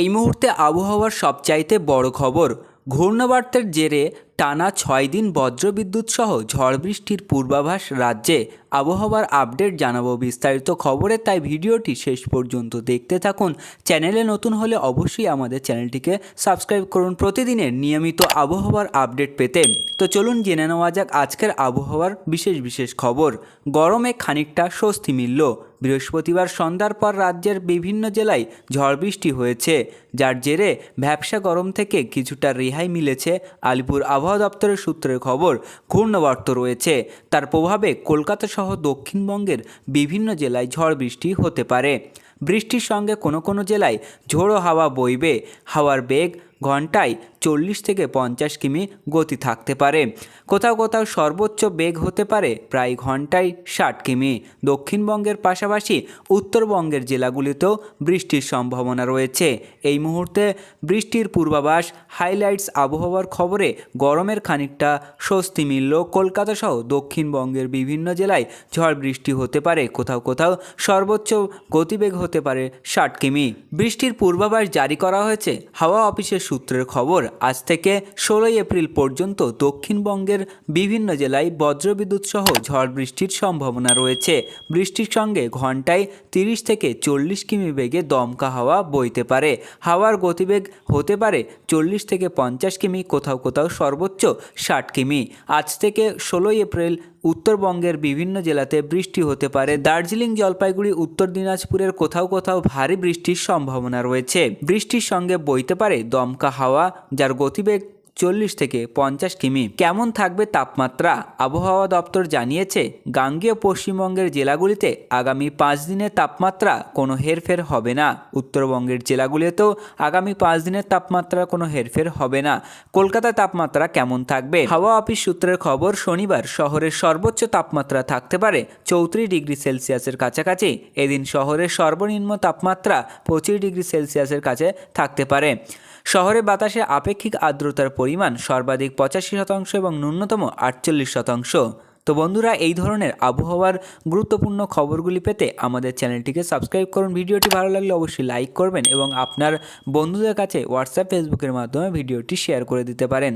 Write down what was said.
এই মুহূর্তে আবহাওয়ার সবচাইতে বড় খবর, ঘূর্ণাবর্তের জেরে টানা ছয় দিন বজ্রবিদ্যুৎ সহ ঝড় বৃষ্টির পূর্বাভাস রাজ্যে আবহাওয়ার আপডেট জানাব বিস্তারিত খবরে, তাই ভিডিওটি শেষ পর্যন্ত দেখতে থাকুন। চ্যানেলে নতুন হলে অবশ্যই আমাদের চ্যানেলটিকে সাবস্ক্রাইব করুন। প্রতিদিনের নিয়মিত আবহাওয়ার আপডেট পেতে তো চলুন জেনে নেওয়া যাক আজকের আবহাওয়ার বিশেষ বিশেষ খবর। গরমে খানিকটা স্বস্তি মিলল। বৃহস্পতিবার সন্ধ্যার পর রাজ্যের বিভিন্ন জেলায় ঝড় বৃষ্টি হয়েছে। যার জেরে ভ্যাবসা গরম থেকে কিছুটা রেহাই মিলেছে। আলিপুর আবহাওয়া দপ্তরের সূত্রের খবর, ঘূর্ণবর্ত রয়েছে। তার প্রভাবে কলকাতা সহ দক্ষিণবঙ্গের বিভিন্ন জেলায় ঝড় বৃষ্টি হতে পারে। বৃষ্টির সঙ্গে কোনো কোনো জেলায় ঝোড়ো হাওয়া বইবে। হাওয়ার বেগ ঘন্টায় চল্লিশ থেকে পঞ্চাশ কিমি গতি থাকতে পারে। কোথাও কোথাও সর্বোচ্চ বেগ হতে পারে প্রায় ঘন্টায় ষাট কিমি। দক্ষিণবঙ্গের পাশাপাশি উত্তরবঙ্গের জেলাগুলিতেও বৃষ্টির সম্ভাবনা রয়েছে। এই মুহূর্তে বৃষ্টির পূর্বাভাস, হাইলাইটস আবহাওয়ার খবরে গরমের খানিকটা স্বস্তি মিলল। কলকাতা সহ দক্ষিণবঙ্গের বিভিন্ন জেলায় ঝড় বৃষ্টি হতে পারে। কোথাও কোথাও সর্বোচ্চ গতিবেগ হতে পারে ষাট কিমি। বৃষ্টির পূর্বাভাস জারি করা হয়েছে। হাওয়া অফিসের সূত্রের খবর, আজ থেকে ষোলোই এপ্রিল পর্যন্ত দক্ষিণবঙ্গের বিভিন্ন জেলায় বজ্রবিদ্যুৎ সহ ঝড় বৃষ্টির সম্ভাবনা রয়েছে। বৃষ্টির সঙ্গে ঘন্টায় তিরিশ থেকে চল্লিশ কিমি বেগে দমকা হাওয়া বইতে পারে। হাওয়ার গতিবেগ হতে পারে চল্লিশ থেকে পঞ্চাশ কিমি, কোথাও কোথাও সর্বোচ্চ ষাট কিমি। আজ থেকে ষোলোই এপ্রিল উত্তরবঙ্গের বিভিন্ন জেলাতে বৃষ্টি হতে পারে। দার্জিলিং জলপাইগুড়ি, উত্তর দিনাজপুরের কোথাও কোথাও ভারী বৃষ্টির সম্ভাবনা রয়েছে। বৃষ্টির সঙ্গে বইতে পারে দমকা হাওয়া যার গতিবেগ চল্লিশ থেকে পঞ্চাশ কিমি। কেমন থাকবে তাপমাত্রা? আবহাওয়া দপ্তর জানিয়েছে, গাঙ্গেয় পশ্চিমবঙ্গের জেলাগুলিতে আগামী পাঁচ দিনের তাপমাত্রা কোনো হেরফের হবে না। উত্তরবঙ্গের জেলাগুলিতেও আগামী পাঁচ দিনের তাপমাত্রা কোনো হেরফের হবে না। কলকাতার তাপমাত্রা কেমন থাকবে? হাওয়া অফিস সূত্রের খবর, শনিবার শহরের সর্বোচ্চ তাপমাত্রা থাকতে পারে চৌত্রিশ ডিগ্রি সেলসিয়াসের কাছাকাছি। এদিন শহরের সর্বনিম্ন তাপমাত্রা পঁচিশ ডিগ্রি সেলসিয়াসের কাছে থাকতে পারে। শহরে বাতাসে আপেক্ষিক আর্দ্রতার পরিমাণ সর্বাধিক পঁচাশি শতাংশ এবং ন্যূনতম আটচল্লিশ শতাংশ। তো বন্ধুরা, এই ধরনের আবহাওয়ার গুরুত্বপূর্ণ খবরগুলি পেতে আমাদের চ্যানেলটিকে সাবস্ক্রাইব করুন। ভিডিওটি ভালো লাগলে অবশ্যই লাইক করবেন এবং আপনার বন্ধুদের কাছে হোয়াটসঅ্যাপ ফেসবুকের মাধ্যমে ভিডিওটি শেয়ার করে দিতে পারেন।